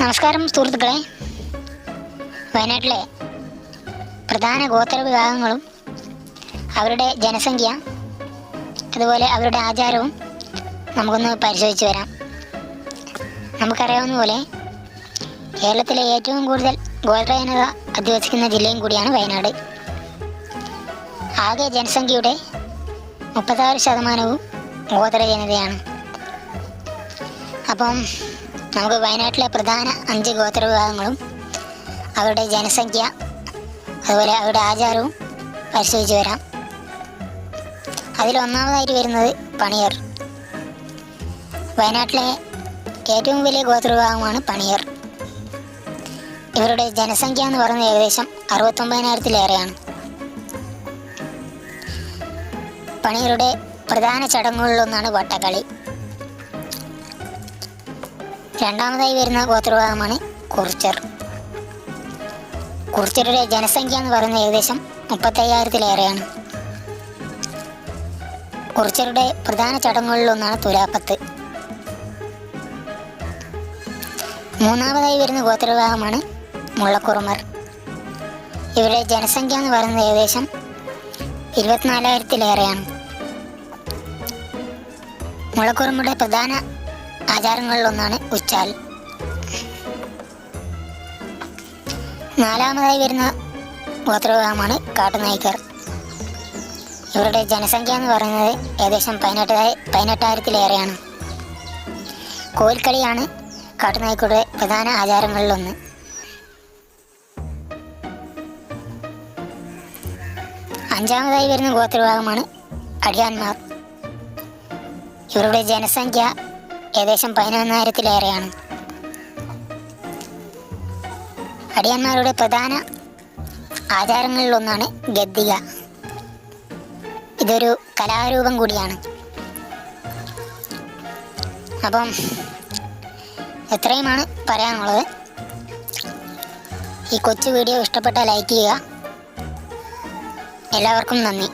നമസ്കാരം സുഹൃത്തുക്കളെ. വയനാട്ടിലെ പ്രധാന ഗോത്ര വിഭാഗങ്ങളും അവരുടെ ജനസംഖ്യ അതുപോലെ അവരുടെ ആചാരവും നമുക്കൊന്ന് പരിശോധിച്ച് വരാം. നമുക്കറിയാവുന്ന പോലെ കേരളത്തിലെ ഏറ്റവും കൂടുതൽ ഗോത്ര ജനത അധിവസിക്കുന്ന ജില്ലയും കൂടിയാണ് വയനാട്. ആകെ ജനസംഖ്യയുടെ മുപ്പത്താറ് ശതമാനവും ഗോത്ര ജനതയാണ് അപ്പം നമുക്ക് വയനാട്ടിലെ പ്രധാന അഞ്ച് ഗോത്ര വിഭാഗങ്ങളും അവരുടെ ജനസംഖ്യ അതുപോലെ അവരുടെ ആചാരവും പരിശോധിച്ച് വരാം. അതിൽ ഒന്നാമതായിട്ട് വരുന്നത് പണിയർ. വയനാട്ടിലെ ഏറ്റവും വലിയ ഗോത്ര വിഭാഗമാണ് പണിയർ. ഇവരുടെ ജനസംഖ്യ എന്ന് പറയുന്നത് ഏകദേശം അറുപത്തൊമ്പതിനായിരത്തിലേറെയാണ്. പണിയരുടെ പ്രധാന ചടങ്ങുകളിലൊന്നാണ് വട്ടക്കളി. രണ്ടാമതായി വരുന്ന ഗോത്രവിഭാഗമാണ് കുർച്ചർ. കുറിച്ചരുടെ ജനസംഖ്യ എന്ന് പറയുന്നത് ഏകദേശം മുപ്പത്തയ്യായിരത്തിലേറെയാണ്. കുറിച്ചരുടെ പ്രധാന ചടങ്ങുകളിലൊന്നാണ് തുലാപ്പത്ത്. മൂന്നാമതായി വരുന്ന ഗോത്രവിഭാഗമാണ് മുള്ളക്കുറുമർ. ഇവരുടെ ജനസംഖ്യ എന്ന് പറയുന്നത് ഏകദേശം ഇരുപത്തിനാലായിരത്തിലേറെയാണ്. മുളക്കുറുമയുടെ പ്രധാന ആചാരങ്ങളിലൊന്നാണ് ഉച്ചാൽ. നാലാമതായി വരുന്ന ഗോത്രവിഭാഗമാണ് കാട്ടുനായ്ക്കർ. ഇവരുടെ ജനസംഖ്യ എന്ന് പറയുന്നത് ഏകദേശം പതിനെട്ടായി പതിനെട്ടായിരത്തിലേറെയാണ്. കോൽക്കളിയാണ് കാട്ടുനായ്ക്കയുടെ പ്രധാന ആചാരങ്ങളിലൊന്ന്. അഞ്ചാമതായി വരുന്ന ഗോത്രവിഭാഗമാണ് അടിയാന്മാർ. ഇവരുടെ ജനസംഖ്യ ഏകദേശം പതിനൊന്നായിരത്തിലേറെയാണ്. അടിയന്മാരുടെ പ്രധാന ആചാരങ്ങളിലൊന്നാണ് ഗദ്ദിക. ഇതൊരു കലാരൂപം കൂടിയാണ്. അപ്പം എത്രയുമാണ് പറയാനുള്ളത്. ഈ കൊച്ചു വീഡിയോ ഇഷ്ടപ്പെട്ടാൽ ലൈക്ക് ചെയ്യുക. എല്ലാവർക്കും നന്ദി.